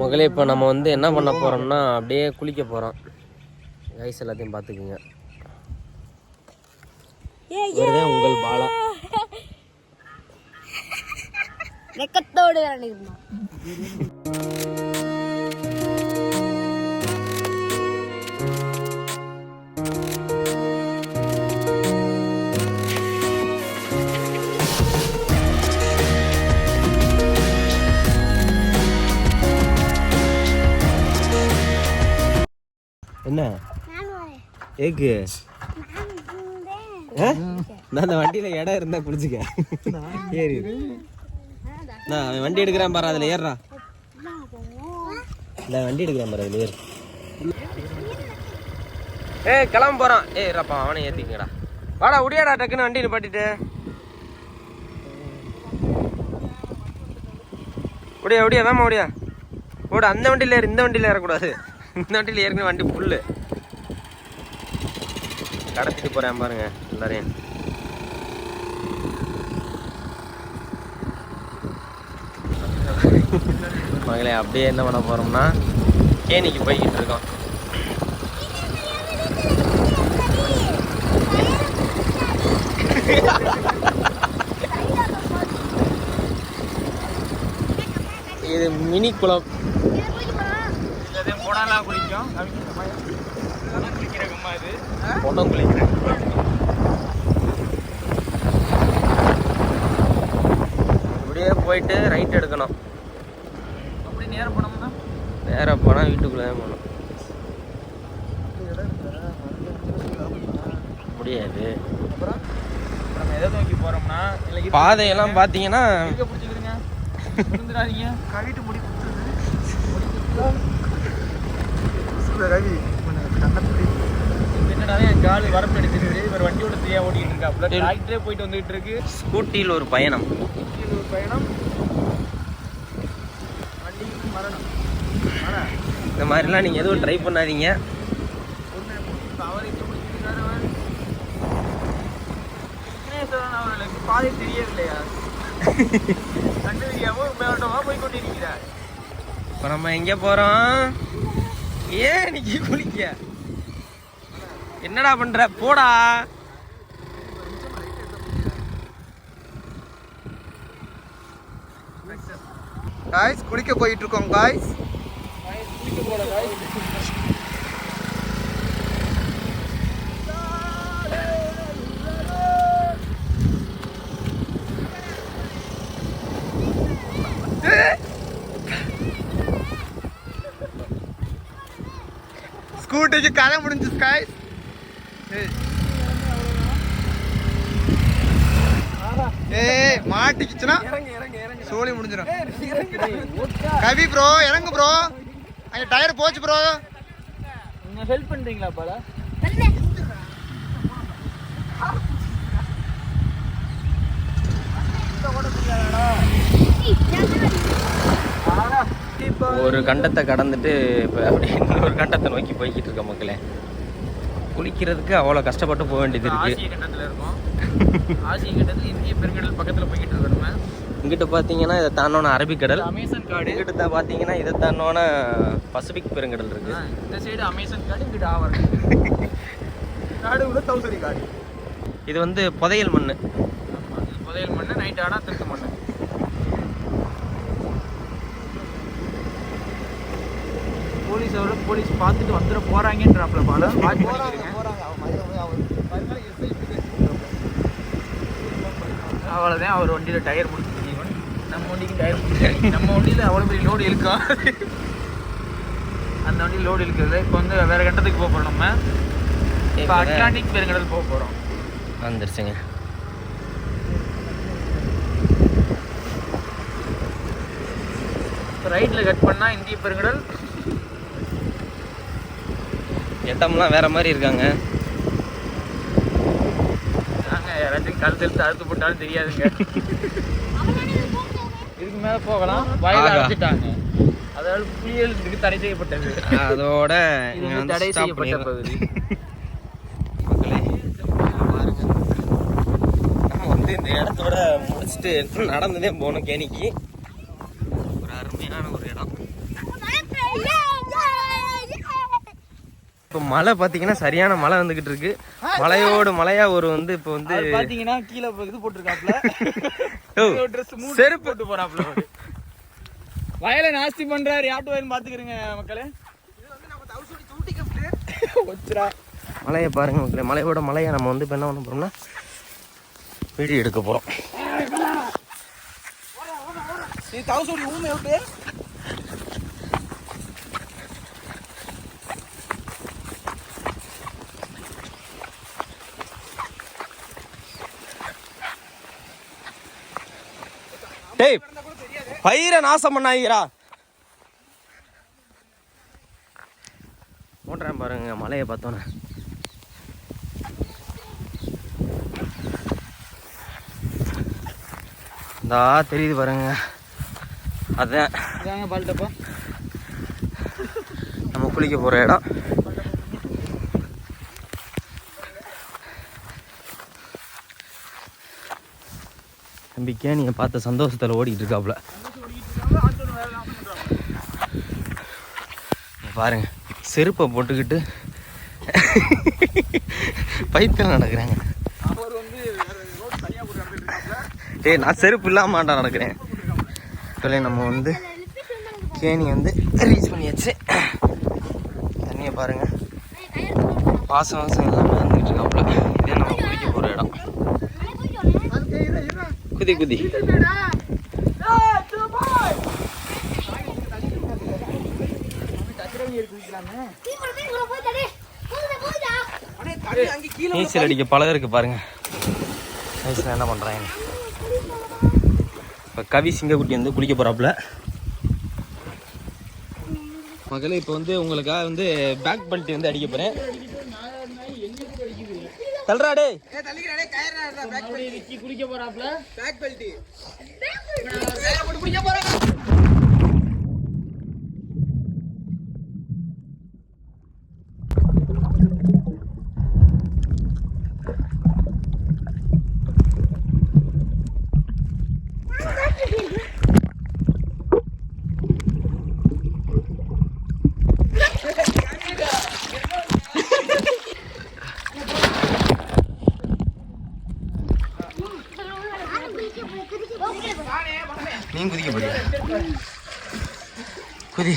முதல்ல இப்போ நம்ம வந்து என்ன பண்ண போறோம்னா அப்படியே குளிக்க போறோம். கைஸ் எல்லாத்தையும் பார்த்துக்குங்க. உங்கள் பாலா. வெக்கத்தோடு ஏக்கு? நான் அந்த வண்டியில இடம் இருந்தா குளிச்சுக்க ஏறி. நான் அவன் வண்டி எடுக்கிறான் பாரு அதுல ஏறுறா இந்த வண்டி எடுக்கிறான் பாரு அதுல ஏறு. ஏய் கிளம்ப போறான். ஏய் ரப்பா அவனை ஏத்திக்கடா வாடா உடியாடா டக்குன்னு வண்டி நிப்பாட்டிட்டு. உடியா உடியா வேமா உடியா. ஓட அந்த வண்டியில ஏறு இந்த வண்டியில ஏறக்கூடாது. இந்த வண்டியில ஏற்கனவே வண்டி புல்லு கடத்திட்டு போகிறேன் பாருங்க எல்லாரையும். மகளே அப்படியே என்ன பண்ண போகிறோம்னா கேணிக்கு போய்கிட்டு இருக்கோம். இது மினி குளம். போனாலாம் குளிக்கும். இது குளிக்கிறேன். இப்படியே போயிட்டு ரைட் எடுக்கணும். அப்படி நேரம் போனோம்னா நேரா போனா வீட்டுக்குள்ளே போகணும். முடியாது. அப்புறம்? நம்ம எதை நோக்கி இது பாதையெல்லாம் பார்த்தீங்கன்னா கவிட்டு முடி ரவி. என் கால் வரப்பு எடுத்துருக்கு இவர் வண்டியோட தீயா ஓடிட்டு இருக்கா அப்படி டிராக்டரே போயிட்டு வந்துகிட்டு இருக்கு. ஸ்கூட்டியில் ஒரு பயணம். இது ஒரு பயணம். வண்டிக்கு மரணம். இந்த மாதிரிலாம் நீங்கள் எதுவும் ட்ரை பண்ணாதீங்க. அவர்களுக்கு பாதை தெரியவில்லையா? கண்டு தெரியாம மேலோட்டமா போய் கொண்டிருக்கிறார். இப்போ நம்ம எங்கே போகிறோம் ஏன் இன்னைக்கு குளிக்க? என்னடா பண்ற? போடா. காய்ஸ் குளிக்க போயிட்டு இருக்கோம் காய்ஸ் ஸ்கூட்டிக்கு கதை முடிஞ்சு காய்ஸ் ஏய் மாட்டிக்கிச்சுன்னா சோலி முடிஞ்சிடும் கவி ப்ரோ இறங்கு ப்ரோ அங்க டயர் போச்சு ப்ரோ ஹெல்ப் பண்றீங்களா பாலா? ஒரு கண்டத்தை கடந்துட்டு இப்போ அப்படியே இன்னொரு கண்டத்தை நோக்கி போய்கிட்டு இருக்க மக்களே. குளிக்கிறதுக்கு அவ்வளோ கஷ்டப்பட்டு போக வேண்டியது இருக்கு. ஆசிய கண்டத்துல இருக்கோம். ஆசிய கண்டத்துல இந்திய பெருங்கடல் பக்கத்துல போய்கிட்டு இருக்கோம் நம்ம. இங்கிட்ட பார்த்தீங்கன்னா இதை தாண்டோன அரபிக்கடல். அமேசான் காடு. இங்கிட்ட பார்த்தீங்கன்னா இதை தாண்டோன பசிபிக் பெருங்கடல் இருக்கு. இந்த சைடு அமேசான் காடு இங்கிட்ட ஆவர் காடு உள்ள தௌசரி காடு. இது வந்து புதையல் மண் புதையல் மண்ணு நைட் ஆனா திருத்த மண்ணு. போலீஸ் அவரை போலீஸ் பார்த்துட்டு வந்துட போறாங்கன்றாப்ல பால. வாட்ச் பண்ணிக்கிறீங்க அவ்வளோதான் அவர் வண்டியில் டயர் முடிச்சிருக்கீங்க நம்ம வண்டிக்கு டயர் முடிச்சிருக்கீங்க நம்ம வண்டியில் அவ்வளோ பெரிய லோடு இழுக்கும் அந்த வண்டி லோடு இழுக்கிறது இப்போ வந்து வேற கண்டத்துக்கு போக போகிறோம் நம்ம. இப்போ அட்லாண்டிக் பெருங்கடல் போக போகிறோம் வந்துருச்சுங்க. ரைட்டில் கட் பண்ணால் இந்திய பெருங்கடல் இடம்லாம் வேற மாதிரி இருக்காங்க நாங்க யாராச்சும் கழுத்து எடுத்து அறுத்து போட்டாலும் தெரியாதுங்க இதுக்கு மேலே போகலாம் வயல. அழைச்சிட்டாங்க அதாவது புயல் இதுக்கு தடை செய்யப்பட்டது அதோட தடை செய்யப்பட்ட பண்ணிடுறோம். பகுதி மக்களே பாருங்க. நம்ம வந்து இந்த இடத்தோட முடிச்சுட்டு நடந்துதே போகணும் கேணிக்கு ஒரு அருமையான ஒரு இப்போ மழை பார்த்தீங்கன்னா சரியான மழை வந்துகிட்டு இருக்கு. மலையோடு மலையா ஒரு வந்து இப்போ வந்து அவர் பாத்தீங்கன்னா கீழே இது போட்டிருக்காப்ல ஓ, ட்ரெஸ் மூணு செருப்பு. போட்டு போறாப்ல. வயலை நாஸ்தி பண்றாரு. யாட்டு வயல் பாத்துக்கிறீங்க மக்களே? மலையை பாருங்க மக்களே மலையோட மலையை நம்ம வந்து இப்போ என்ன பண்ண போறோம்னா வீடியோ எடுக்க போறோம். பயிரை நாசம் பண்ணாதீரா ஓட்டுறேன் பாருங்க மலையை பார்த்தோன்னே. இந்தா தெரியுது பாருங்க. அதான். நம்ம குளிக்க போகிற இடம். தம்பி கேணியை பார்த்த சந்தோஷத்தில் ஓடிக்கிட்டு இருக்காப்புல. பாருங்க செருப்பை போட்டுக்கிட்டு பைத்தியம் நடக்கிறாங்க. அவர் வந்து நான் செருப்பு இல்லாம மாட்டா நடக்கிறேன். இப்போ நம்ம வந்து கேணி வந்து ரீச் பண்ணியாச்சு. தண்ணியை பாருங்க. வாசம் வாசம் எல்லாமே வந்துட்டு இருக்காப்புல. இதே நம்ம குளிக்க போகிற இடம். குதி குதி. நீச்சல் அடிக்க பழக இருக்கு பாருங்க. வயசுல என்ன பண்றாங்க? இப்போ கவி சிங்கக்குட்டி வந்து குளிக்க போறாப்புல. மகளே இப்போ வந்து உங்களுக்காக வந்து பேக் பெல்ட் வந்து அடிக்க போறேன். தல்றா டேய். குளிக்க போறாப்ல பேக் பெல்ட் நீ குதிக்க போறியா குதி.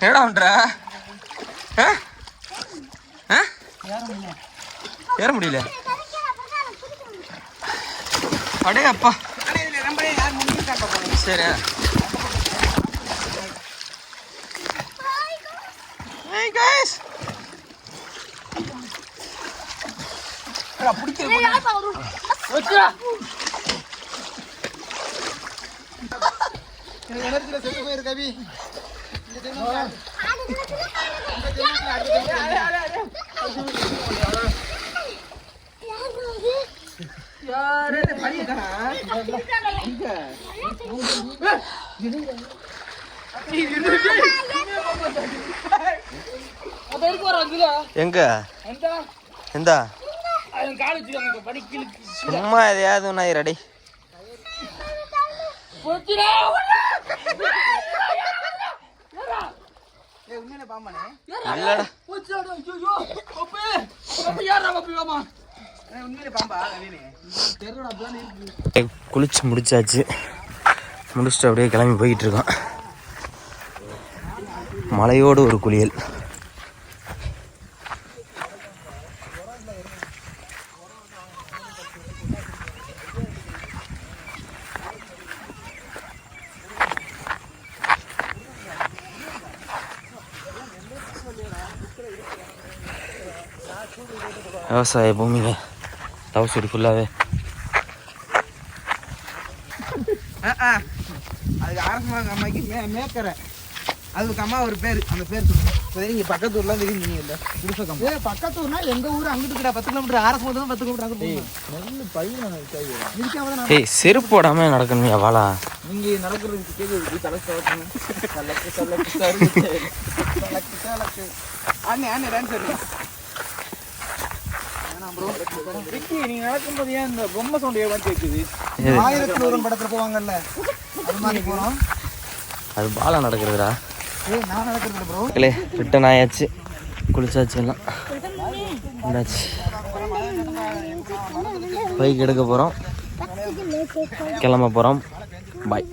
என்னடா பண்ற? ஆ? ஏற முடியல. அடே அப்பா சரி. Hey செத்து போயிரு கவி எங்க? எந்த? சும்மா எதையாவது ஒன்றா ரெடி இல்லடா. குளிச்சு முடிச்சாச்சு. முடிச்சுட்டு அப்படியே கிளம்பி போயிட்டு இருக்கோம். மலையோடு ஒரு குளியல். விவசாய பூமிங்க தவசூடி ஃபுல்லாகவே அதுக்கு அரசமாக அம்மாக்கு மே மேக்கரை. அதுக்கு அம்மா ஒரு பேர். அந்த பேர் சொல்லுங்க சரி நீங்க பக்கத்து ஊர்லாம் தெரியும் நீங்க இல்ல. புருஷக்கம் ஏ பக்கத்து ஊர்னா எங்க ஊர்? அங்கிட்டு இருக்கா பத்து கிலோமீட்டர். அரசு தான் பத்து கிலோமீட்டர் நல்ல பையன் ஏய் செருப்பு போடாம நடக்கணும் வாளா நீங்க நடக்கிறது சவட்டணும் தலக்கு தலக்கு தருக்கு தலக்கு தலக்கு ஆனே ஆனே டான்ஸ் விக்கி நீங்க நடக்கும்போது ஏன் இந்த பொம்மை சவுண்ட் ஏன் ஒரு படத்துல போவாங்கல்ல. அது மாதிரி போறோம் அது பாலா நடக்கிறதுடா. ஏய் நான் நடக்கிறது ப்ரோ ரிட்டன் ஆயாச்சு குளிச்சாச்சு எல்லாம். இருந்தாச்சு பைக் எடுக்க போகிறோம் கிளம்ப போகிறோம் பாய்